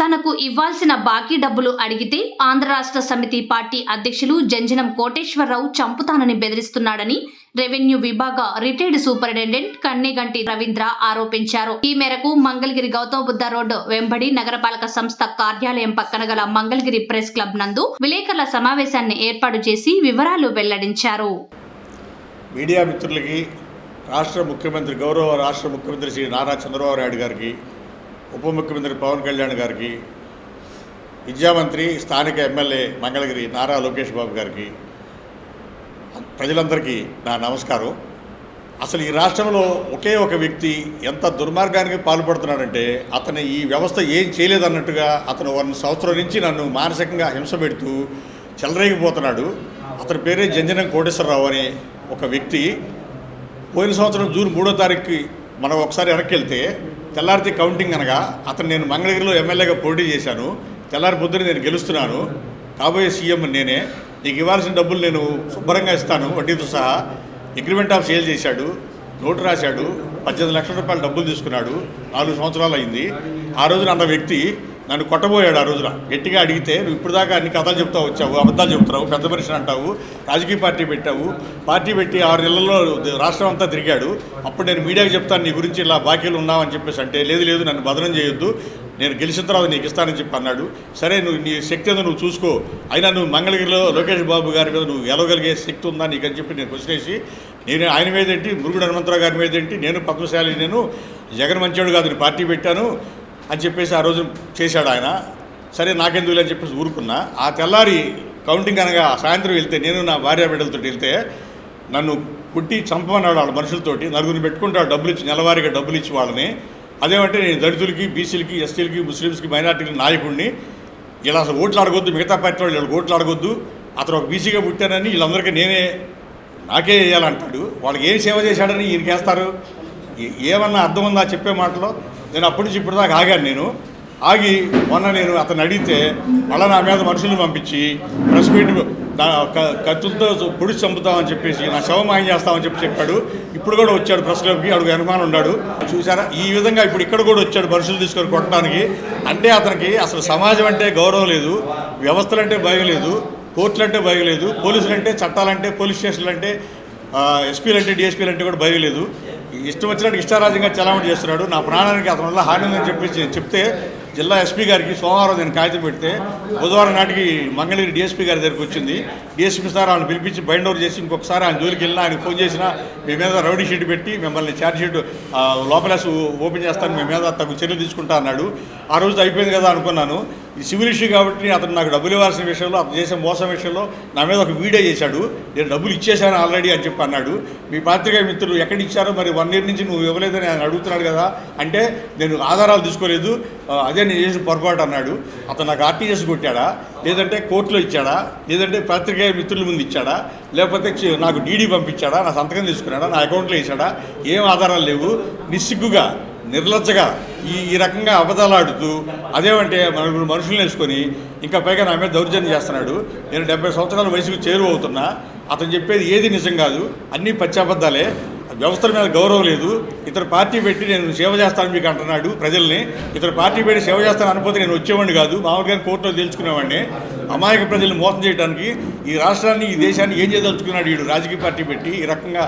తనకు ఇవ్వాల్సిన బాకీ డబ్బులు అడిగితే ఆంధ్ర రాష్ట్ర సమితి పార్టీ అధ్యక్షులు జంజనం కోటేశ్వరరావు చంపుతానని బెదిరిస్తున్నాడని రెవెన్యూ విభాగ రిటైర్డ్ సూపరింటెండెంట్ కన్నెగంటి రవీంద్ర ఆరోపించారు. ఈ మేరకు మంగళగిరి గౌతమ బుద్ధ రోడ్డు వెంబడి నగరపాలక సంస్థ కార్యాలయం పక్కన గల మంగళగిరి ప్రెస్ క్లబ్ నందు విలేకరుల సమావేశాన్ని ఏర్పాటు చేసి వివరాలు వెల్లడించారు. మీడియా మిత్రులకి రాష్ట్ర ముఖ్యమంత్రి గౌరవ రాష్ట్ర ముఖ్యమంత్రి శ్రీ నారా చంద్రబాబు నాయుడు గారికి ఉప ముఖ్యమంత్రి పవన్ కళ్యాణ్ గారికి విద్యామంత్రి స్థానిక ఎమ్మెల్యే మంగళగిరి నారా లోకేష్ బాబు గారికి ప్రజలందరికీ నా నమస్కారం. అసలు ఈ రాష్ట్రంలో ఒకే ఒక వ్యక్తి ఎంత దుర్మార్గానికి పాల్పడుతున్నాడంటే అతను ఈ వ్యవస్థ ఏం చేయలేదన్నట్టుగా అతను వన్ సంవత్సరం నుంచి నన్ను మానసికంగా హింస పెడుతూ చెలరేగిపోతున్నాడు. అతని పేరే జంజనం కోటేశ్వరరావు అనే ఒక వ్యక్తి. పోయిన సంవత్సరం జూన్ మూడో తారీఖుకి మనం ఒకసారి వెనక్కి వెళ్తే తెల్లారితే కౌంటింగ్ అనగా అతను నేను మంగళగిరిలో ఎమ్మెల్యేగా పోటీ చేశాను. తెల్లారి పొద్దున నేను గెలుస్తున్నాను. కాబోయే సీఎం నేనే. నీకు ఇవ్వాల్సిన డబ్బులు నేను శుభ్రంగా ఇస్తాను. వడ్డీతో సహా అగ్రిమెంట్ ఆఫ్ సేల్ చేశాడు. నోటు రాశాడు. పద్దెనిమిది లక్షల రూపాయలు డబ్బులు తీసుకున్నాడు. నాలుగు సంవత్సరాలు అయింది. ఆ రోజున అన్న వ్యక్తి నన్ను కొట్టబోయాడు ఆ రోజున. గట్టిగా అడిగితే నువ్వు ఇప్పుడు దాకా అన్ని కథలు చెప్తా వచ్చావు అబద్ధాలు చెప్తున్నావు పెద్ద మనిషిని అంటావు రాజకీయ పార్టీ పెట్టావు పార్టీ పెట్టి ఆరు నెలల్లో రాష్ట్రం అంతా తిరిగాడు. అప్పుడు నేను మీడియాకి చెప్తాను నీ గురించి ఇలా బాకీలు ఉన్నావని చెప్పేసి అంటే లేదు లేదు నన్ను బదనం చేయొద్దు. నేను గెలిచిన తర్వాత నీకు ఇస్తానని చెప్పి అన్నాడు. సరే నువ్వు నీ శక్తి ఏదో నువ్వు చూసుకో. అయినా నువ్వు మంగళగిరిలో లోకేష్ బాబు గారి మీద నువ్వు గెలవగలిగే శక్తి ఉందా నీకు అని చెప్పి నేను క్వశ్చన్ వేసి నేను ఆయన మీద ఏంటి మురుగుడు హనుమంతరావు గారి మీద ఏంటి నేను పద్మశాలి నేను జగన్ మంచోడు కాదు నేను పార్టీ పెట్టాను. అని చెప్పేసి ఆ రోజు చేశాడు ఆయన. సరే నాకెందుకు అని చెప్పేసి ఊరుకున్నా. ఆ తెల్లారి కౌంటింగ్ అనగా సాయంత్రం వెళ్తే నేను నా భార్య బిడ్డలతో వెళ్తే నన్ను పుట్టి చంపమన్నాడు వాళ్ళ మనుషులతోటి. నలుగురిని పెట్టుకుంటాడు డబ్బులు ఇచ్చి నెలవారీగా డబ్బులు ఇచ్చి వాళ్ళని. అదేమంటే నేను దళితులకి బీసీలకి ఎస్టీలకి ముస్లిమ్స్కి మైనార్టీలకి నాయకుడిని. ఇలా అసలు ఓట్లు ఆడగొద్దు మిగతా పార్టీ వాళ్ళు వీళ్ళు ఓట్లు ఆడగొద్దు. అతను ఒక బీసీగా పుట్టానని వీళ్ళందరికీ నేనే నాకే వేయాలంటాడు వాళ్ళకి ఏం సేవ చేశాడని ఈయనకేస్తారు? ఏమన్నా అర్థం ఉందా చెప్పే మాటలో? నేను అప్పటి నుంచి ఇప్పటిదాకా దాకా ఆగాను నేను. ఆగి మొన్న నేను అతను అడిగితే మళ్ళీ నా మీద మనుషులు పంపించి ప్రెస్ మీట్ కత్తులతో పొడిచి చంపుతామని చెప్పేసి నా శవం మాయం చేస్తామని చెప్పి చెప్పాడు. ఇప్పుడు కూడా వచ్చాడు ప్రెస్ క్లబ్కి అడుగు అనుమానం ఉన్నాడు. చూసారా? ఈ విధంగా ఇప్పుడు ఇక్కడ కూడా వచ్చాడు మనుషులు తీసుకొని కొట్టడానికి. అంటే అతనికి అసలు సమాజం అంటే గౌరవం లేదు వ్యవస్థలు అంటే భయం లేదు కోర్టులు అంటే భయం లేదు పోలీసులు అంటే చట్టాలంటే పోలీస్ స్టేషన్లు అంటే ఎస్పీలు అంటే డిఎస్పీలు అంటే కూడా భయం లేదు. ఇష్టం వచ్చినట్టు ఇష్టారాజ్యంగా చలామణి చేస్తున్నాడు. నా ప్రాణానికి అతని వల్ల హాని ఉందని చెప్పేసి చెప్తే జిల్లా ఎస్పీ గారికి సోమవారం నేను కాగితం పెడితే బుధవారం నాటికి మంగళగిరి డిఎస్పీ గారి దగ్గరికి వచ్చింది. డిఎస్పీ సార్ ఆయన పిలిపించి బైండ్ ఓవర్ చేసి ఇంకొకసారి ఆయన జోలికి వెళ్ళినా ఆయన ఫోన్ చేసినా మీ మీద రౌడీ షీట్ పెట్టి మిమ్మల్ని ఛార్జ్ షీట్ లోపలేసి ఓపెన్ చేస్తాను మీ మీద తగు చర్యలు తీసుకుంటా అన్నాడు. ఆ రోజు అయిపోయింది కదా అనుకున్నాను. ఈ సివిల్ ఇష్యూ కాబట్టి అతను నాకు డబ్బులు ఇవ్వాల్సిన విషయంలో అతను చేసే మోసం విషయంలో నా మీద ఒక వీడియో చేశాడు. నేను డబ్బులు ఇచ్చేశాను ఆల్రెడీ అని చెప్పి అన్నాడు. మీ పాత్రికేయ మిత్రులు ఎక్కడ ఇచ్చారో మరి వన్ ఇయర్ నుంచి నువ్వు ఇవ్వలేదని ఆయన అడుగుతున్నాడు కదా. అంటే నేను ఆధారాలు తీసుకోలేదు. అదే నేను చేసిన పొరపాటు అన్నాడు. అతను నాకు ఆర్టీఎస్ కొట్టాడా? లేదంటే కోర్టులో ఇచ్చాడా? లేదంటే పత్రికేయ మిత్రుల ముందు ఇచ్చాడా? లేకపోతే నాకు డీడీ పంపించాడా? నా సంతకం తీసుకున్నాడా? నా అకౌంట్లో వేసాడా ఏం ఆధారాలు లేవు? నిస్సిగ్గుగా నిర్లజ్జగా ఈ ఈ రకంగా అబద్ధాలాడుతూ అదేమంటే నలుగురు మనుషులు వేసుకొని ఇంకా పైగా నా మీద దౌర్జన్యం చేస్తున్నాడు. నేను డెబ్బై సంవత్సరాల వయసుకు చేరువవుతున్నా. అతను చెప్పేది ఏది నిజం కాదు. అన్నీ పచ్చి అబద్ధాలే. వ్యవస్థల మీద గౌరవం లేదు. ఇతర పార్టీ పెట్టి నేను సేవ చేస్తాను మీకు అంటున్నాడు ప్రజల్ని. ఇతర పార్టీ పెట్టి సేవ చేస్తాను అనుకోతే నేను వచ్చేవాడిని కాదు. మామూలుగా కోర్టులో తెలుసుకునేవాడిని అమాయక ప్రజల్ని మోసం చేయడానికి ఈ రాష్ట్రాన్ని ఈ దేశాన్ని ఏం చేయదలుచుకున్నాడు వీడు? రాజకీయ పార్టీ పెట్టి ఈ రకంగా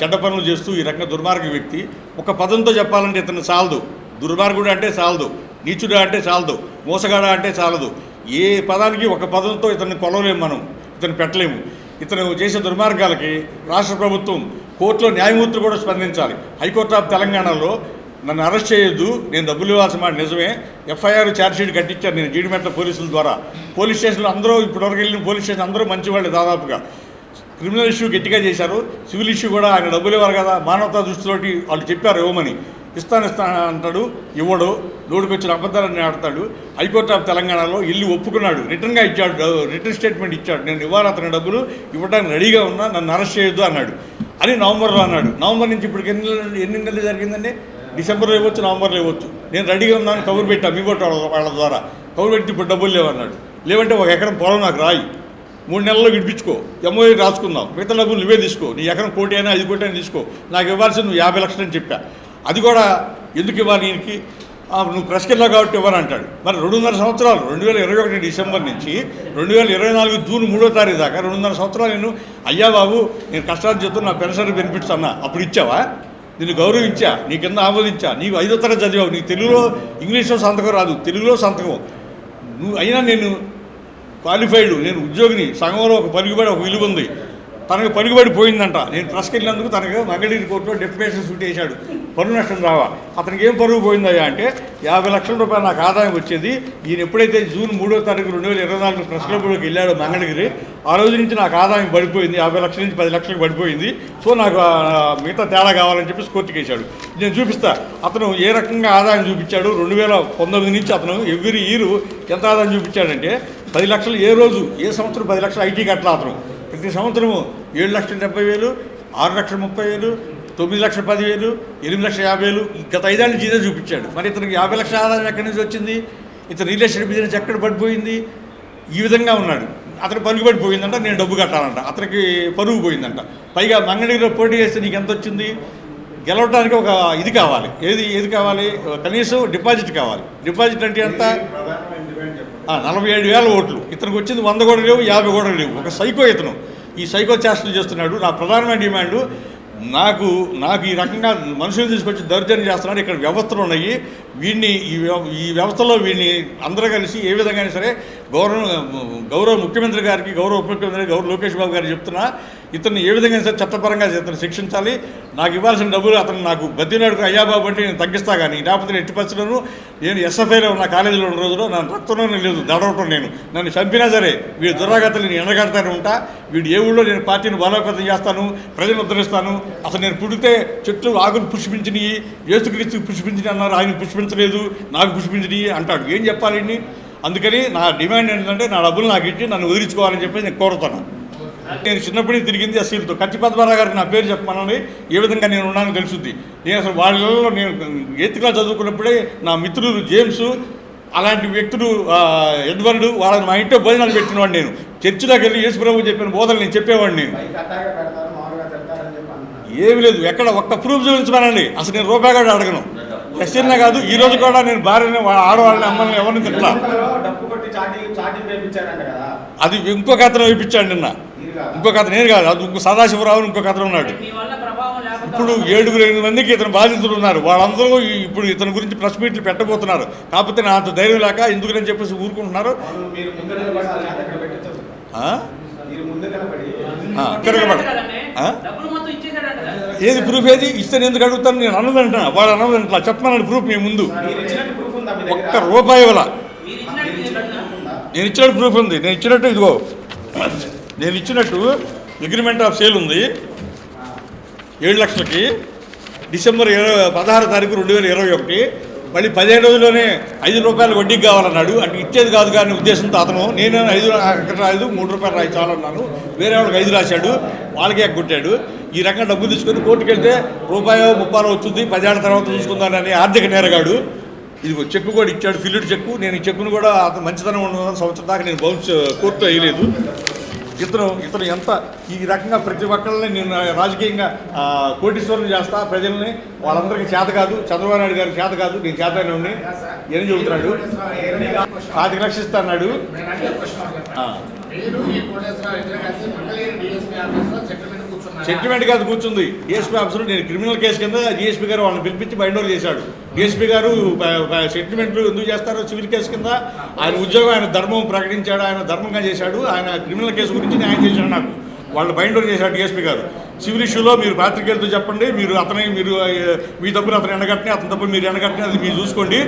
చెడ్డ పనులు చేస్తూ ఈ రకంగా దుర్మార్గ వ్యక్తి. ఒక పదంతో చెప్పాలంటే ఇతను చాలదు దుర్మార్గుడు అంటే చాలదు నీచుడు అంటే చాలదు మోసగాడ అంటే చాలదు ఏ పదానికి ఒక పదంతో ఇతన్ని కొలవలేము మనం. ఇతను పెట్టలేము. ఇతను చేసే దుర్మార్గాలకి రాష్ట్ర ప్రభుత్వం కోర్టులో న్యాయమూర్తులు కూడా స్పందించాలి. హైకోర్టు ఆఫ్ తెలంగాణలో నన్ను అరెస్ట్ చేయొద్దు నేను డబ్బులు ఇవ్వాల్సిన మాట నిజమే. ఎఫ్ఐఆర్ ఛార్జ్షీట్ కట్టించాను నేను జీడిమెట్ల పోలీసుల ద్వారా. పోలీస్ స్టేషన్లో అందరూ ఇప్పటివరకు వెళ్ళిన పోలీస్ స్టేషన్ అందరూ మంచివాళ్ళు దాదాపుగా. క్రిమినల్ ఇష్యూ గట్టిగా చేశారు. సివిల్ ఇష్యూ కూడా ఆయన డబ్బులు ఇవ్వరు కదా మానవతా దృష్టిలోటి వాళ్ళు చెప్పారు ఇవ్వమని. ఇస్తాను ఇస్తాను అంటాడు ఇవ్వడు. నోటికి వచ్చిన అబద్ధాలని ఆడతాడు. హైకోర్టు ఆఫ్ తెలంగాణలో ఇల్లు ఒప్పుకున్నాడు. రిటర్న్గా ఇచ్చాడు రిటర్న్ స్టేట్మెంట్ ఇచ్చాడు. నేను ఇవ్వాలి అతని డబ్బులు ఇవ్వడానికి రెడీగా ఉన్నా నన్ను అరెస్ట్ చేయొద్దు అన్నాడు. అని నవంబర్లో అన్నాడు. నవంబర్ నుంచి ఇప్పటికి ఎన్ని నెలలు- ఎన్ని నెలలు జరిగిందండి? డిసెంబర్లో ఇవ్వచ్చు నవంబర్లో ఇవ్వచ్చు. నేను రెడీగా ఉన్నాను కబురు పెట్టా మీ కొట్టు వాళ్ళ ద్వారా. కబురు పెట్టి ఇప్పుడు డబ్బులు లేవన్నాడు. లేవంటే ఒక ఎకరం పొలం నాకు రాయి. మూడు నెలల్లో విడిపించుకో. ఎంఓఏ రాసుకుందాం. మిగతా డబ్బులు నువ్వే తీసుకో. నీ ఎకరం కోటి అయినా ఐదు కోటి అయినా తీసుకో. నాకు ఇవ్వాల్సింది నువ్వు యాభై లక్షలు అని చెప్పా. అది కూడా ఎందుకు ఇవ్వాలి ఈయనకి? నువ్వు ప్రెస్కి వెళ్ళావు కాబట్టి ఇవ్వను అంటాడు. మరి రెండున్నర సంవత్సరాలు రెండు వేల ఇరవై ఒకటి డిసెంబర్ నుంచి రెండు వేల ఇరవై నాలుగు జూన్ మూడో తారీఖు దాకా రెండున్నర సంవత్సరాలు నేను అయ్యా బాబు నేను కష్టాలు చెప్తూ నా పెన్షన్ బెనిఫిట్స్ అన్నా అప్పుడు ఇచ్చావా? నేను గౌరవించా నీ కింద ఆమోదించా నీకు ఐదో తరగతి చదివావు నీకు తెలుగులో ఇంగ్లీష్లో సంతకం రాదు తెలుగులో సంతకం. నువ్వు అయినా నేను క్వాలిఫైడ్ నేను ఉద్యోగిని సంఘంలో ఒక పలుకుబడి ఒక విలువ ఉంది. తనకు పరుగుబడి పోయిందంట. నేను ప్రెస్కి వెళ్ళినందుకు తనకు మంగళగిరి కోర్టులో డెప్యుటేషన్ సూట్ వేశాడు పన్ను నష్టం రావా. అతనికి ఏం పరుగు పోయిందయ్యా అంటే యాభై లక్షల రూపాయలు నాకు ఆదాయం వచ్చేది. ఈయన ఎప్పుడైతే జూన్ మూడో తారీఖు రెండు వేల ఇరవై నాలుగు ప్రెస్ క్లబ్లోకి వెళ్ళాడు మంగళగిరి ఆ రోజు నుంచి నాకు ఆదాయం పడిపోయింది. యాభై లక్షల నుంచి పది లక్షలకు పడిపోయింది. సో నాకు మిగతా తేడా కావాలని చెప్పేసి కోర్టుకి వేశాడు. నేను చూపిస్తా. అతను ఏ రకంగా ఆదాయం చూపించాడు? రెండు వేల పంతొమ్మిది నుంచి అతను ఎవ్రీ ఇయర్ ఎంత ఆదాయం చూపించాడంటే పది లక్షలు ఏ రోజు ఏ సంవత్సరం పది లక్షలు ఐటీ కట్టలా అతను. ప్రతి సంవత్సరము ఏడు లక్షల డెబ్బై వేలు ఆరు లక్షల ముప్పై వేలు తొమ్మిది లక్షల పదివేలు ఎనిమిది లక్షల యాభై వేలు గత ఐదేళ్ళు జీతం చూపించాడు. మరి ఇతనికి యాభై లక్షల ఆదాయం ఎక్కడి నుంచి వచ్చింది? ఇతను రియల్ ఎస్టేట్ బిజినెస్ ఎక్కడ పడిపోయింది? ఈ విధంగా ఉన్నాడు. అతను పరుగు పడిపోయిందంట నేను డబ్బు కట్టాలంట. అతనికి పరుగు పోయిందంట. పైగా మంగళగిరిలో పోటీ చేస్తే నీకు ఎంత వచ్చింది? గెలవడానికి ఒక ఇది కావాలి. ఏది ఏది కావాలి? కనీసం డిపాజిట్ కావాలి. డిపాజిట్ అంటే ఎంత? నలభై ఏడు వేల ఓట్లు. ఇతనికి వచ్చింది వంద కూడా లేవు యాభై కూడా లేవు. ఒక సైకో ఇతను. ఈ సైకో చేష్టలు చేస్తున్నాడు. నా ప్రధానమైన డిమాండ్ నాకు నాకు ఈ రకంగా మనుషులు తీసుకొచ్చి దౌర్జన్యం చేస్తున్నాడు ఇక్కడ వ్యవస్థలు ఉన్నాయి. వీడిని ఈ వ్యవ- ఈ వ్యవస్థలో వీడిని అందరూ కలిసి ఏ విధంగా అయినా సరే గౌరవ గౌరవ ముఖ్యమంత్రి గారికి గౌరవ ఉప ముఖ్యమంత్రి గౌరవ లోకేష్ బాబు గారికి చెప్తున్నా ఇతన్ని ఏ విధంగా సార్ చట్టపరంగా ఇతను శిక్షించాలి? నాకు ఇవ్వాల్సిన డబ్బులు అతను నాకు బతినాడు అయ్యా బాబు అంటే నేను తగ్గిస్తా కానీ లేకపోతే ఎట్టి పరిస్థితులను నేను ఎస్ఎఫ్ఐలో ఉన్న కాలేజీలో ఉన్న రోజులో నా రక్తంలోనే లేదు దడవటం నేను. నన్ను చంపినా సరే వీడి దురాగతలు నేను ఎండగడతానే ఉంటా. వీడు ఏ ఊళ్ళో నేను పార్టీని బలోపేతం చేస్తాను ప్రజలను ఉద్ధరిస్తాను. అసలు నేను పుడితే చెట్లు ఆకులు పుష్పించినవి ఏసుక్రీస్తు పుష్పించినవి అన్నారు ఆయన పుష్పించలేదు నాకు పుష్పించినవి అంటాడు. ఏం చెప్పాలి అందుకని నా డిమాండ్ ఏంటంటే నా డబ్బులు నాకు ఇచ్చి నన్ను వదిలించుకోవాలని చెప్పి నేను కోరుతాను నేను చిన్నప్పటి నుంచి తిరిగింది అసీలతో కత్తి పద్మారావు గారికి నా పేరు చెప్పమనండి. ఏ విధంగా నేను ఉన్నానో తెలుసుద్ది. నేను అసలు వాళ్ళలో నేను ఎయిత్ క్లాస్ చదువుకున్నప్పుడే నా మిత్రులు జేమ్స్ అలాంటి వ్యక్తులు ఎడ్వర్డ్ వాళ్ళని మా ఇంట్లో భోజనాలు పెట్టినవాడు నేను. చర్చిలోకి వెళ్ళి యేసు ప్రభు చెప్పిన బోధనలు నేను చెప్పేవాడిని నేను. ఏమి లేదు. ఎక్కడ ఒక్క ప్రూఫ్ చూపించమనండి. అసలు నేను రూపాయి కూడా అడగను. ఎస్ఎన్నే కాదు ఈ రోజు కూడా నేను భార్యని ఆడవాళ్ళని అమ్మని ఎవరిని కదా. అది ఇంకొక అతను వేయించాడు నిన్న? ఇంకొక అతను నేను కాదు అది ఇంకో సదాశివరావు ఇంకొక అతను ఉన్నాడు. మీ వల్ల ప్రభావం లేకపోతే ఇప్పుడు ఏడుగురు ఎనిమిది మందికి ఇతను బాధితులు ఉన్నారు. వాళ్ళందరూ ఇప్పుడు ఇతని గురించి ప్రెస్ మీట్లు పెట్టబోతున్నారు. కాకపోతే నా అంత ధైర్యం లేక ఎందుకని చెప్పేసి ఊరుకుంటున్నారు? తిరగబడ. ఏది ప్రూఫ్ ఏది? ఇస్తే నేను ఎందుకు అడుగుతాను? నేను అన్నదంటున్నా వాడు అన్నదంటా చెప్పమన్నాడు ప్రూఫ్ మీ ముందు. ఒక్క దగ్గర? రూపాయి ఉందా? నేను ఇచ్చినట్టు ప్రూఫ్ ఉంది. నేను ఇచ్చినట్టు ఇదిగో. నేను ఇచ్చినట్టు అగ్రిమెంట్ ఆఫ్ సేల్ ఉంది. ఏడు లక్షలకి. డిసెంబర్ ఇరవై పదహారు తారీఖు రెండు వేల ఇరవై ఒకటి. మళ్ళీ పదిహేను రోజుల్లోనే ఐదు రూపాయలు వడ్డీకి కావాలన్నాడు. అంటే ఇచ్చేది కాదు కానీ ఉద్దేశంతో అతను నేను ఐదు అక్కడ రాయదు మూడు రూపాయలు రాయి చాలన్నాను. వేరే వాళ్ళకి ఐదు రాశాడు. వాళ్ళకే కొట్టాడు. ఈ రకంగా డబ్బులు తీసుకొని కోర్టుకు వెళ్తే రూపాయో ముప్పాలో వచ్చింది. పదిహేడు తర్వాత చూసుకుందానని ఆర్థిక నేరగాడు. ఇదిగో చెక్కు కూడా ఇచ్చాడు. ఫిల్లుడ్ చెక్కు. నేను ఈ చెక్కును కూడా అతను మంచితనం ఉన్న సంవత్సరం దాకా నేను బౌన్స్ కోర్టు వేయలేదు. ఇతను ఇతను ఎంత ఈ రకంగా ప్రతి ఒక్కళ్ళని నేను రాజకీయంగా కోటీశ్వరం చేస్తా ప్రజల్ని వాళ్ళందరికీ చేత కాదు చంద్రబాబు నాయుడు గారికి చేత కాదు నేను చేతనే ఉండి ఏం చెబుతున్నాడు? పాతిక లక్షలు ఇస్తా అన్నాడు ఆ. మీరు ఈ కోటేశ్వరరావు ఇద్దరు కలిసి మంగళగిరి డిఎస్పీ ఆఫీస్లో సెటిల్మెంట్ కూర్చున్నారు సెంటిమెంట్ కాదు కూర్చుంది. డిఎస్పీ ఆఫీసర్ నేను క్రిమినల్ కేసు కింద డిఎస్పీ గారు వాళ్ళని పిలిపించి బైండ్ ఓవర్ చేశాడు. డిఎస్పీ గారు సెంటిమెంట్లు ఎందుకు చేస్తారో సివిల్ కేసు కింద ఆయన ఉద్యోగం ఆయన ధర్మం ప్రకటించాడు ఆయన ధర్మంగా చేశాడు ఆయన క్రిమినల్ కేసు గురించి న్యాయం చేశాడు నాకు. వాళ్ళు బైండ్ ఓవర్ చేశాడు డిఎస్పీ గారు. సివిల్ ఇష్యూలో మీరు పాత్రికేయులతో చెప్పండి మీరు అతని మీరు మీ తప్పులు అతను ఎండగట్టిన అతని తప్పులు మీరు ఎండగట్టిన అది మీరు చూసుకోండి.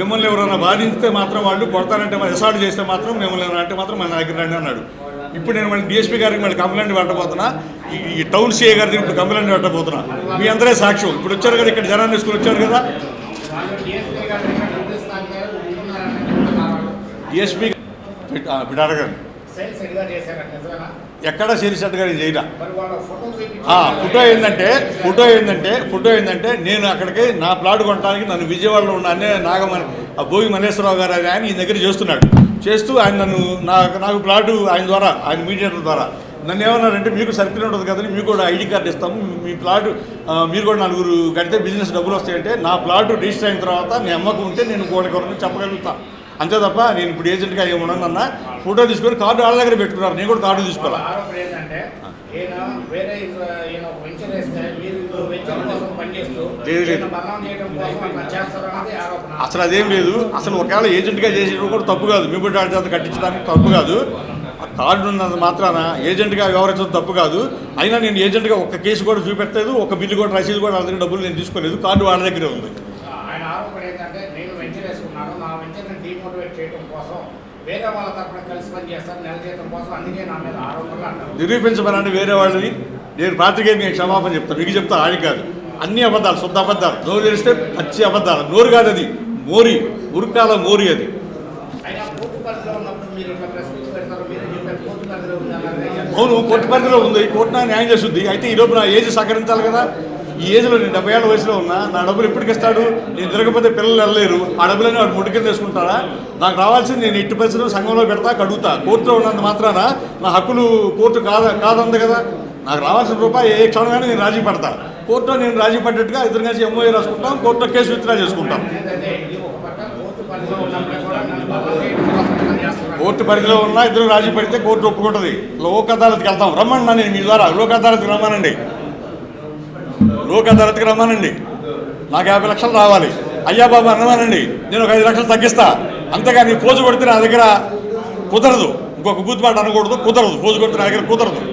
మిమ్మల్ని ఎవరైనా బాధిస్తే మాత్రం వాళ్ళు కొడతానంటే మరి అసాల్ట్ చేస్తే మాత్రం మిమ్మల్ని అంటే మాత్రం మన దగ్గర రండి అన్నాడు. ఇప్పుడు నేను మళ్ళీ డిఎస్పీ గారికి మళ్ళీ కంప్లైంట్ పెట్టబోతున్నా ఈ- టౌన్ సిఏ గారికి ఇప్పుడు కంప్లైంట్ పెట్టబోతున్నా. మీ అందరే సాక్ష్యం ఇప్పుడు వచ్చారు కదా ఇక్కడ జనాన్ని వేసుకుని వచ్చారు కదా. డిఎస్పీ గారి అడగండి ఎక్కడ సీరియస్ గారు చేయరా? ఫోటో ఏంటంటే ఫోటో ఏంటంటే ఫోటో ఏంటంటే నేను అక్కడికి నా ప్లాట్ కొనడానికి నన్ను విజయవాడలో ఉన్న అనే నాగమని ఆ భోగి మల్లేశ్వరరావు గారు ఆయన ఈ దగ్గర చేస్తున్నాడు. చేస్తూ ఆయన నన్ను నాకు నాకు ప్లాటు ఆయన ద్వారా ఆయన మీడియేటర్ ద్వారా నన్ను ఏమన్నారంటే మీకు సర్కిల్ ఉంటుంది కదని మీకు కూడా ఐడి కార్డు ఇస్తాము. మీ ప్లాట్ మీరు కూడా నలుగురు కడితే బిజినెస్ డబ్బులు వస్తాయంటే నా ప్లాట్ రిజిస్టర్ అయిన తర్వాత నేను అమ్మకం ఉంటే నేను కోటి కొరకు చెప్పగలుగుతా. అంతే తప్ప నేను ఇప్పుడు ఏజెంట్గా ఏమన్నా ఫోటో తీసుకొని కార్డు వాళ్ళ దగ్గర పెట్టుకున్నారు. నేను కూడా కార్డు తీసుకోవాలి? లేదు, లేదు. అసలు అదేం లేదు. అసలు ఒకవేళ ఏజెంట్గా చేసేటప్పుడు కూడా తప్పు కాదు. మీ బిడ్డ చేత కట్టించడానికి తప్పు కాదు. కార్డు ఉన్నంత మాత్రాన ఏజెంట్గా వ్యవహరించడం తప్పు కాదు. అయినా నేను ఏజెంట్గా ఒక్క కేసు కూడా చూపెట్టలేదు ఒక బిల్లు కూడా రసీదు కూడా వాళ్ళ దగ్గర డబ్బులు నేను తీసుకోలేదు కార్డు వాళ్ళ దగ్గరే ఉంది. ఆయన ఆరోపణ ఏంటంటే నేను వెంచర్ వేసుకున్నాను నా వెంచర్ని డిమోటివేట్ చేయడం కోసం వేరే వాళ్ళ తరపున కలిసి పని చేస్తాను నెల జీతం కోసం అందుకే నా మీద ఆరోపణలు అంటారు. నిరూపించమనండి వేరే వాళ్ళని. నేను పాత్రికేయునికి నేను క్షమాపణ చెప్తాను మీకు చెప్తా ఆడికి కాదు. అన్ని అబద్ధాలు శుద్ధ అబద్ధాలు. నోరు తెరిస్తే పచ్చి అబద్ధాలు. నోరు కాదు అది మోరి ఉరుకాల మోరి అది అయినా కోర్టు పరిధిలో ఉన్నప్పుడు మీరు ఇట్లా ప్రెస్ మీట్ పెడతారు మీరే చెప్పారు కోర్టు పరిధిలో ఉంది అలాగే అవును కోర్టు పరిధిలో ఉంది. కోర్టు న్యాయం చేస్తుంది అయితే ఈరోజు నా ఏజ్ సహకరించాలి కదా? ఈ ఏజ్లో నేను డెబ్బై ఏళ్ళ వయసులో ఉన్నా నా డబ్బులు ఎప్పటికి ఇస్తాడు? నేను తిరగకపోతే పిల్లలు వెళ్ళలేరు ఆ డబ్బులని వాడు ముడి తీసుకుంటాడా నాకు రావాల్సింది నేను ఎట్టి పరిస్థితుల్లో సంఘంలో పెడతా కడుగుతా. కోర్టులో ఉన్నంత మాత్రాన నా హక్కులు కోర్టు కాద కాదంది కదా? నాకు రావాల్సిన రూపాయి ఏ క్షణమైనా నేను రాజీ పడతా. కోర్టులో నేను రాజీ పడ్డట్టుగా ఇద్దరు కలిసి ఎంఓఏ రాసుకుంటాం కోర్టులో కేసు విత్డ్రా చేసుకుంటాం అదే ఇది ఒక పక్క కోర్టు పరిధిలో ఉన్నా ఇద్దరు రాజీ పడితే కోర్టు ఒప్పుకుంటుంది. లోక్ అదాలత్కి వెళ్తాం. రమ్మన్నా నేను మీ ద్వారా. లోక్ అదాలత్కి రమ్మానండి. లోక్ అదాలత్కి రమ్మానండి. నాకు యాభై లక్షలు రావాలి. అయ్యా బాబు అన్నమానండి నేను ఒక ఐదు లక్షలు తగ్గిస్తా. అంతేగాని పోజు కొడితే నా దగ్గర కుదరదు. ఇంకొక బూత్ మాట అనకూడదు. కుదరదు. పోజు కొడితే నా దగ్గర కుదరదు.